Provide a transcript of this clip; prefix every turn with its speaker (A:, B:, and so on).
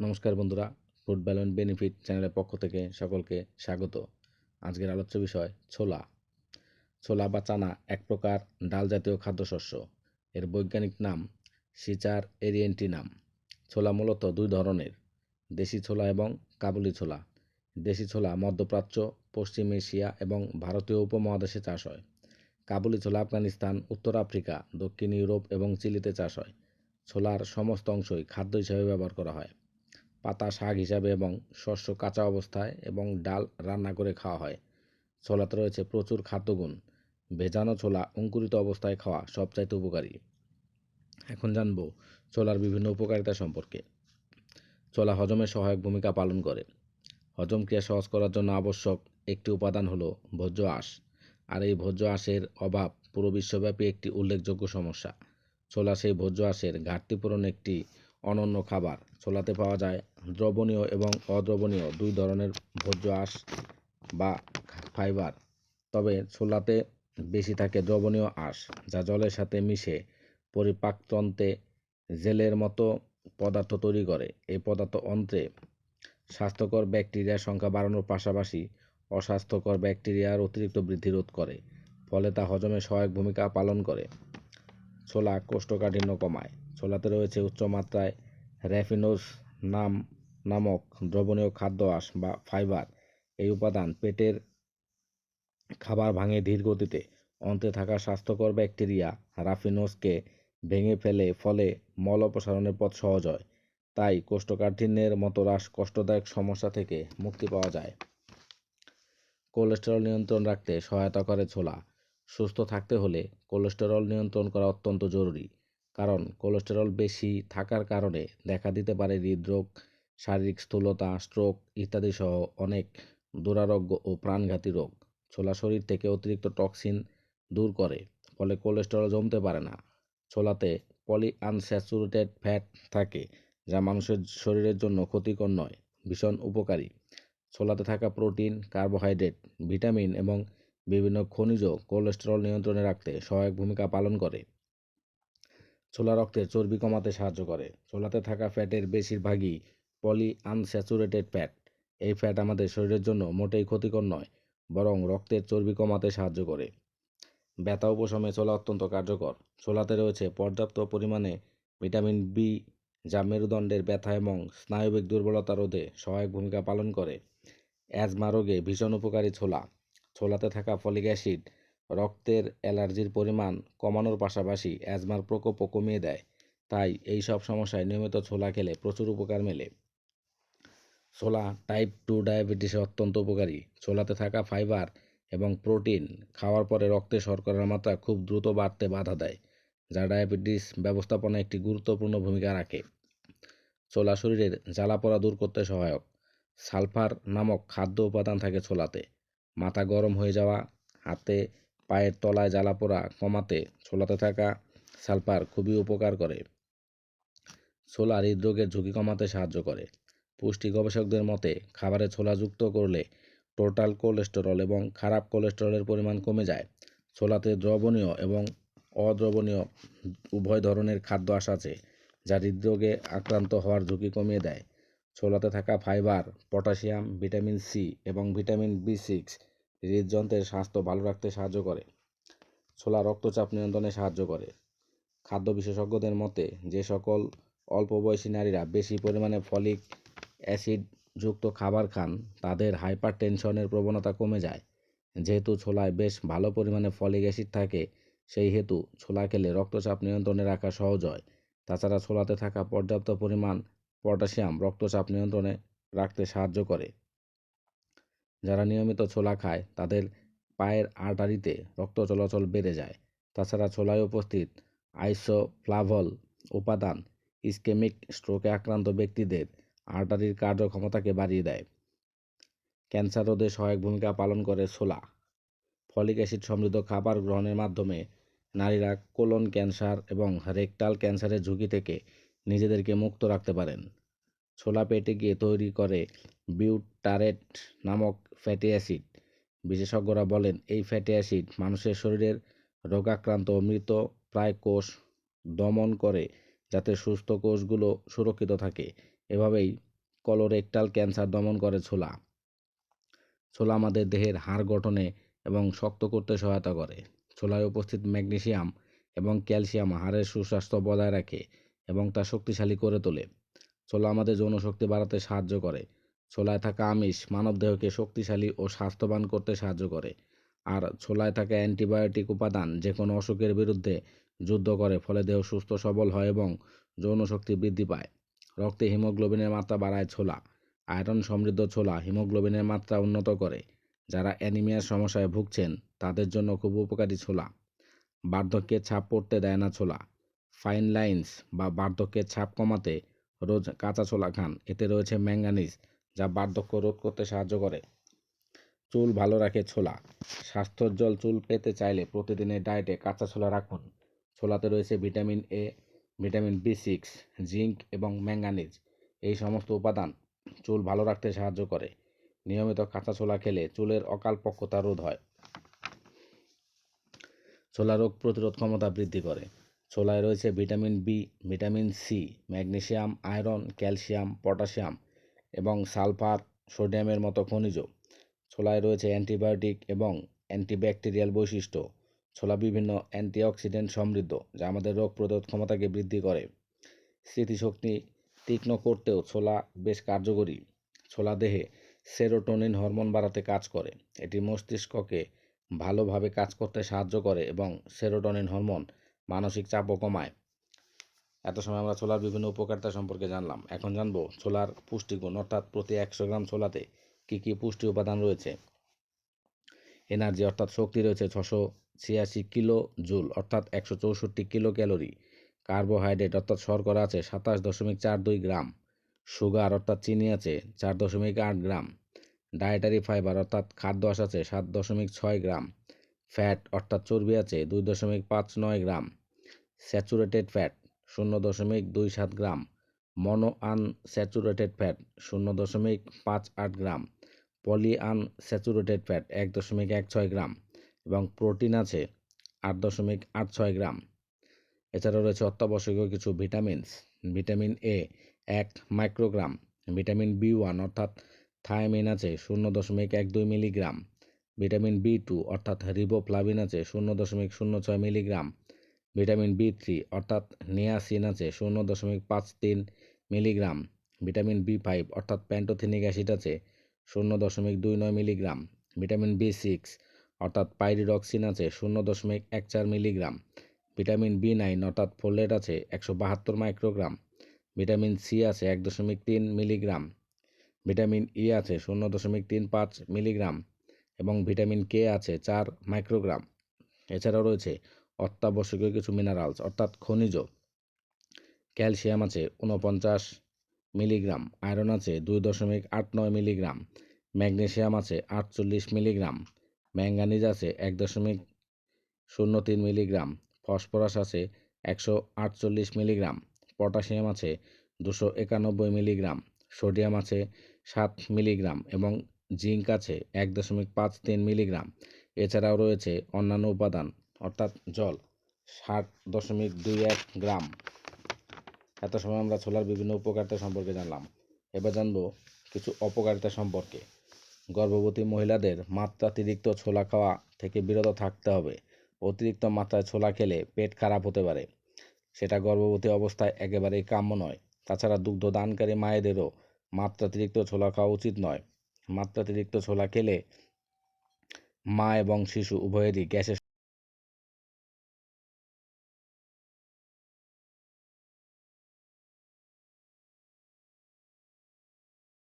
A: নমস্কার বন্ধুরা food balance benefit চ্যানেলের পক্ষ থেকে সকলকে স্বাগত। আজকের আলোচ্য বিষয়, ছোলা। ছোলা বা চানা এক প্রকার ডাল জাতীয় খাদ্যশস্য। এর বৈজ্ঞানিক নাম সিচার এরিয়েন্টিনাম। ছোলা মূলত দুই ধরনের, দেশি ছোলা এবং কাবুলি ছোলা। দেশি ছোলা মধ্যপ্রাচ্য, পশ্চিম এশিয়া এবং ভারতীয় উপমহাদেশে চাষ হয়। কাবুলি ছোলা আফগানিস্তান, উত্তর আফ্রিকা, দক্ষিণ ইউরোপ এবং চিলিতে চাষ হয়। ছোলার সমস্ত অংশই খাদ্য হিসাবে ব্যবহার করা হয়। পাতা, শাক হিসাবে এবং শস্য কাঁচা অবস্থায় এবং ডাল রান্না করে খাওয়া হয়। ছোলাতে রয়েছে প্রচুর খাদ্যগুণ ভেজানো ছোলা অঙ্কুরিত অবস্থায় খাওয়া সবচাইতে উপকারী। এখন জানব ছোলার বিভিন্ন উপকারিতা সম্পর্কে। ছোলা হজমে সহায়ক ভূমিকা পালন করে। হজম ক্রিয়া সহজ করার জন্য আবশ্যক একটি উপাদান হলো ভোজ্য আঁশ। আর এই ভোজ্য আঁশের অভাব পুরো বিশ্বব্যাপী একটি উল্লেখযোগ্য সমস্যা। ছোলা সেই ভোজ্য আঁশের ঘাটতি পূরণ একটি অনন্য খাবার। ছোলাতে পাওয়া যায় দ্রবণীয় এবং অদ্রবণীয়। দুই ধরনের ভোজ্য আঁশ বা ফাইবার। তবে ছোলাতে বেশি থাকে দ্রবণীয় আঁশ, যা জলের সাথে মিশে পরিপাকতন্ত্রে জেলের মতো পদার্থ তৈরি করে। এই পদার্থ অন্ত্রে স্বাস্থ্যকর ব্যাকটেরিয়ার সংখ্যা বাড়ানোর পাশাপাশি অস্বাস্থ্যকর ব্যাকটেরিয়ার অতিরিক্ত বৃদ্ধি রোধ করে, ফলে তা হজমে সহায়ক ভূমিকা পালন করে। ছোলা কোষ্ঠকাঠিন্য কমায়। ছোলাতে রয়েছে উচ্চমাত্রায় র্যাফিনোজ নাম, নামক দ্রবণীয় খাদ্য আঁশ বা ফাইবার। এই উপাদান পেটের খাবার ভাঙে ধীর গতিতে। অন্তে থাকা স্বাস্থ্যকর ব্যাকটেরিয়া রাফিনোসকে ভেঙে ফেলে ফলে মল অপসারণের পথ সহজ হয়। তাই কোষ্ঠকাঠিন্যের মতো রাস কষ্টদায়ক সমস্যা থেকে মুক্তি পাওয়া যায়। কোলেস্টেরল নিয়ন্ত্রণ রাখতে সহায়তা করে ছোলা। সুস্থ থাকতে হলে কোলেস্টেরল নিয়ন্ত্রণ করা অত্যন্ত জরুরি। কারণ কোলেস্টেরল বেশি থাকার কারণে দেখা দিতে পারে হৃদরোগ, শারীরিক স্থূলতা স্ট্রোক ইত্যাদি সহ অনেক দুরারোগ্য ও প্রাণঘাতী রোগ। ছোলা শরীর থেকে অতিরিক্ত টক্সিন দূর করে, ফলে কোলেস্টেরল জমতে পারে না। ছোলাতে পলি আনস্যাচুরেটেড ফ্যাট থাকে, যা মানুষের শরীরের জন্য ক্ষতিকর নয়, ভীষণ উপকারী। ছোলাতে থাকা প্রোটিন কার্বোহাইড্রেট ভিটামিন এবং বিভিন্ন খনিজ কোলেস্টেরল নিয়ন্ত্রণে রাখতে সহায়ক ভূমিকা পালন করে। ছোলা রক্তের চর্বি কমাতে সাহায্য করে। ছোলাতে থাকা ফ্যাটের বেশিরভাগই পলি আনস্যাচুরেটেড ফ্যাট এই ফ্যাট আমাদের শরীরের জন্য মোটেই ক্ষতিকর নয়, বরং রক্তের চর্বি কমাতে সাহায্য করে। ব্যথা উপশমে ছোলা অত্যন্ত কার্যকর। ছোলাতে রয়েছে পর্যাপ্ত পরিমাণে ভিটামিন বি যা মেরুদণ্ডের ব্যথা এবং স্নায়ুবিক দুর্বলতা রোধে সহায়ক ভূমিকা পালন করে। অ্যাজমা রোগে ভীষণ উপকারী ছোলা। ছোলাতে থাকা ফলিক অ্যাসিড রক্তের অ্যালার্জির পরিমাণ কমানোর পাশাপাশি অ্যাজমার প্রকোপও কমিয়ে দেয়। তাই এই সব সমস্যায় নিয়মিত ছোলা খেলে প্রচুর উপকার মেলে। ছোলা টাইপ টু ডায়াবেটিসে অত্যন্ত উপকারী। ছোলাতে থাকা ফাইবার এবং প্রোটিন খাওয়ার পরে রক্তে শর্করার মাত্রা খুব দ্রুত বাড়তে বাধা দেয়, যা ডায়াবেটিস ব্যবস্থাপনায় একটি গুরুত্বপূর্ণ ভূমিকা রাখে। ছোলা শরীরের জ্বালাপোড়া দূর করতে সহায়ক। সালফার নামক খাদ্য উপাদান থাকে ছোলাতে। মাথা গরম হয়ে যাওয়া, হাতে পায়ের তলায় জ্বালাপোড়া কমাতে ছোলাতে থাকা সালফার খুবই উপকার করে। ছোলা হৃদরোগের ঝুঁকি কমাতে সাহায্য করে। পুষ্টি গবেষকদের মতে, খাবারে ছোলা যুক্ত করলে টোটাল কোলেস্টেরল এবং খারাপ কোলেস্টেরলের পরিমাণ কমে যায়। ছোলাতে দ্রবণীয় এবং অদ্রবণীয় উভয় ধরনের খাদ্য আঁশ আছে, যা হৃদরোগে আক্রান্ত হওয়ার ঝুঁকি কমিয়ে দেয়। ছোলাতে থাকা ফাইবার, পটাশিয়াম, ভিটামিন সি এবং ভিটামিন বি সিক্স হৃদযন্ত্রের স্বাস্থ্য ভালো রাখতে সাহায্য করে। ছোলা রক্তচাপ নিয়ন্ত্রণে সাহায্য করে। খাদ্য বিশেষজ্ঞদের মতে, যে সকল অল্প বয়সী নারীরা বেশি পরিমাণে ফলিক অ্যাসিড যুক্ত খাবার খান, তাদের হাইপার টেনশনের প্রবণতা কমে যায়। যেহেতু ছোলায় বেশ ভালো পরিমাণে ফলিক অ্যাসিড থাকে, সেই হেতু ছোলা খেলে রক্তচাপ নিয়ন্ত্রণে রাখা সহজ হয়। তাছাড়া ছোলাতে থাকা পর্যাপ্ত পরিমাণ পটাশিয়াম রক্তচাপ নিয়ন্ত্রণে রাখতে সাহায্য করে। যারা নিয়মিত ছোলা খায়, তাদের পায়ের আর্টারিতে রক্ত চলাচল বেড়ে যায়। তাছাড়া ছোলায় উপস্থিত আইসোফ্লাভল উপাদান ইস্কেমিক স্ট্রোকে আক্রান্ত ব্যক্তিদের আর্টারির কার্যক্ষমতাকে বাড়িয়ে দেয়। ক্যান্সার রোধে সহায়ক ভূমিকা পালন করে ছোলা। ফলিক অ্যাসিড সমৃদ্ধ খাবার গ্রহণের মাধ্যমে নারীরা কোলন ক্যান্সার এবং রেকটাল ক্যান্সারের ঝুঁকি থেকে নিজেদেরকে মুক্ত রাখতে পারেন। ছোলা পেটে গিয়ে তৈরি করে বিউটারেট নামক ফ্যাটি অ্যাসিড। বিশেষজ্ঞরা বলেন, এই ফ্যাটি অ্যাসিড মানুষের শরীরের রোগাক্রান্ত মৃত প্রায় কোষ দমন করে, যাতে সুস্থ কোষগুলো সুরক্ষিত থাকে। এভাবেই কলোরেক্টাল ক্যান্সার দমন করে ছোলা। ছোলা আমাদের দেহের হাড় গঠনে এবং শক্ত করতে সহায়তা করে। ছোলায় উপস্থিত ম্যাগনেসিয়াম এবং ক্যালসিয়াম হাড়ের সুস্বাস্থ্য বজায় রাখে এবং তা শক্তিশালী করে তোলে। ছোলা আমাদের যৌনশক্তি বাড়াতে সাহায্য করে। ছোলায় থাকা আমিষ মানবদেহকে শক্তিশালী ও স্বাস্থ্যবান করতে সাহায্য করে। আর ছোলায় থাকা অ্যান্টিবায়োটিক উপাদান যে কোনো অসুখের বিরুদ্ধে যুদ্ধ করে, ফলে দেহ সুস্থ, সবল হয় এবং যৌনশক্তি বৃদ্ধি পায়। রক্তে হিমোগ্লোবিনের মাত্রা বাড়ায় ছোলা। আয়রন সমৃদ্ধ ছোলা হিমোগ্লোবিনের মাত্রা উন্নত করে। যারা অ্যানিমিয়ার সমস্যায় ভুগছেন, তাদের জন্য খুব উপকারী ছোলা। বার্ধক্যের ছাপ পড়তে দেয় না ছোলা। ফাইন লাইন্স বা বার্ধক্যের ছাপ কমাতে রোজ কাঁচা ছোলা খান। এতে রয়েছে ম্যাঙ্গানিজ, যা বার্ধক্য রোধ করতে সাহায্য করে। চুল ভালো রাখে ছোলা। স্বাস্থ্যোজ্জ্বল চুল পেতে চাইলে প্রতিদিনের ডায়েটে কাঁচা ছোলা রাখুন। ছোলাতে রয়েছে vitamin A, vitamin B six, zinc এবং ম্যাঙ্গানিজ। এই সমস্ত উপাদান চুল ভালো রাখতে সাহায্য করে। নিয়মিত কাঁচা ছোলা খেলে চুলের অকাল পক্কতা রোধ হয়। ছোলা রোগ প্রতিরোধ ক্ষমতা বৃদ্ধি করে। ছোলায় রয়েছে vitamin B, vitamin C, magnesium, iron, calcium, potassium এবং সালফার, সোডিয়ামের মতো খনিজ। ছোলায় রয়েছে অ্যান্টিবায়োটিক এবং অ্যান্টিব্যাকটেরিয়াল বৈশিষ্ট্য। ছোলা বিভিন্ন অ্যান্টিঅক্সিডেন্ট সমৃদ্ধ, যা আমাদের রোগ প্রতিরোধ ক্ষমতাকে বৃদ্ধি করে। স্মৃতিশক্তি তীক্ষ্ণ করতেও ছোলা বেশ কার্যকরী। ছোলা দেহে সেরোটোনিন হরমোন বাড়াতে কাজ করে। এটি মস্তিষ্ককে ভালোভাবে কাজ করতে সাহায্য করে এবং সেরোটোনিন হরমোন মানসিক চাপও কমায়। এত সময় আমরা ছোলার বিভিন্ন উপকারিতা সম্পর্কে জানলাম। এখন জানব ছোলার পুষ্টিগুণ, অর্থাৎ প্রতি একশো গ্রাম ছোলাতে কী কী পুষ্টি উপাদান রয়েছে? এনার্জি, অর্থাৎ শক্তি রয়েছে ছশো ছিয়াশি কিলো জুল, অর্থাৎ একশো চৌষট্টি কিলো ক্যালোরি। কার্বোহাইড্রেট, অর্থাৎ শর্করা আছে সাতাশ দশমিক চার দুই গ্রাম। সুগার, অর্থাৎ চিনি আছে চার দশমিক আট গ্রাম। ডায়েটারি ফাইবার, অর্থাৎ খাদ্য আঁশ আছে সাত দশমিক ছয় গ্রাম। ফ্যাট, অর্থাৎ চর্বি আছে দুই দশমিক পাঁচ নয় গ্রাম। স্যাচুরেটেড ফ্যাট শূন্য দশমিক দুই সাত গ্রাম। মনো আনস্যাচুরেটেড ফ্যাট শূন্য দশমিক পাঁচ আট গ্রাম। পলি আনস্যাচুরেটেড ফ্যাট এক দশমিক এক ছয় গ্রাম এবং প্রোটিন আছে আট দশমিক আট ছয় গ্রাম। এছাড়াও রয়েছে অত্যাবশ্যকীয় কিছু ভিটামিনস, ভিটামিন এ এক মাইক্রোগ্রাম, ভিটামিন বি ওয়ান অর্থাৎ থায়ামিন আছে শূন্য দশমিক এক দুই মিলিগ্রাম, ভিটামিন বি টু অর্থাৎ রিবোফ্লাভিন আছে শূন্য দশমিক শূন্য ছয় মিলিগ্রাম ভিটামিন বি থ্রি অর্থাৎ নিয়াসিন আছে শূন্য দশমিক পাঁচ তিন মিলিগ্রাম। ভিটামিন বি ফাইভ অর্থাৎ প্যান্টোথিনিক অ্যাসিড আছে শূন্য দশমিক দুই নয় মিলিগ্রাম। ভিটামিন বি সিক্স অর্থাৎ পাইরিডক্সিন আছে শূন্য দশমিক এক চার মিলিগ্রাম। ভিটামিন বি নাইন অর্থাৎ ফোলেট আছে একশো বাহাত্তর মাইক্রোগ্রাম। ভিটামিন সি আছে এক দশমিক তিন মিলিগ্রাম। ভিটামিন ই আছে শূন্য দশমিক তিন পাঁচ মিলিগ্রাম এবং ভিটামিন কে আছে চার মাইক্রোগ্রাম। এছাড়াও রয়েছে অত্যাবশ্যকীয় কিছু মিনারেলস অর্থাৎ খনিজ। ক্যালসিয়াম আছে উনপঞ্চাশ মিলিগ্রাম আয়রন আছে দুই দশমিক আট নয় মিলিগ্রাম ম্যাগনেসিয়াম আছে আটচল্লিশ মিলিগ্রাম ম্যাঙ্গানিজ আছে এক দশমিক শূন্য তিন মিলিগ্রাম ফসফরাস আছে একশো আটচল্লিশ মিলিগ্রাম পটাশিয়াম আছে দুশো একানব্বই মিলিগ্রাম সোডিয়াম আছে সাত মিলিগ্রাম এবং জিঙ্ক আছে এক দশমিক পাঁচ তিন মিলিগ্রাম এছাড়াও রয়েছে অন্যান্য উপাদান অর্থাৎ জল, ষাট দশমিক দুই এক গ্রাম। এত সময় আমরা ছোলার বিভিন্ন উপকারিতা সম্পর্কে জানলাম। এবার জানব কিছু অপকারিতা সম্পর্কে। গর্ভবতী মহিলাদের মাত্রাতিরিক্ত ছোলা খাওয়া থেকে বিরত থাকতে হবে। অতিরিক্ত মাত্রায় ছোলা খেলে পেট খারাপ হতে পারে। সেটা গর্ভবতী অবস্থায় একেবারেই কাম্য নয়। তাছাড়া দুগ্ধ দানকারী মায়েদেরও মাত্রাতিরিক্ত ছোলা খাওয়া উচিত নয়। মাত্রাতিরিক্ত ছোলা খেলে মা এবং শিশু উভয়েরই গ্যাসের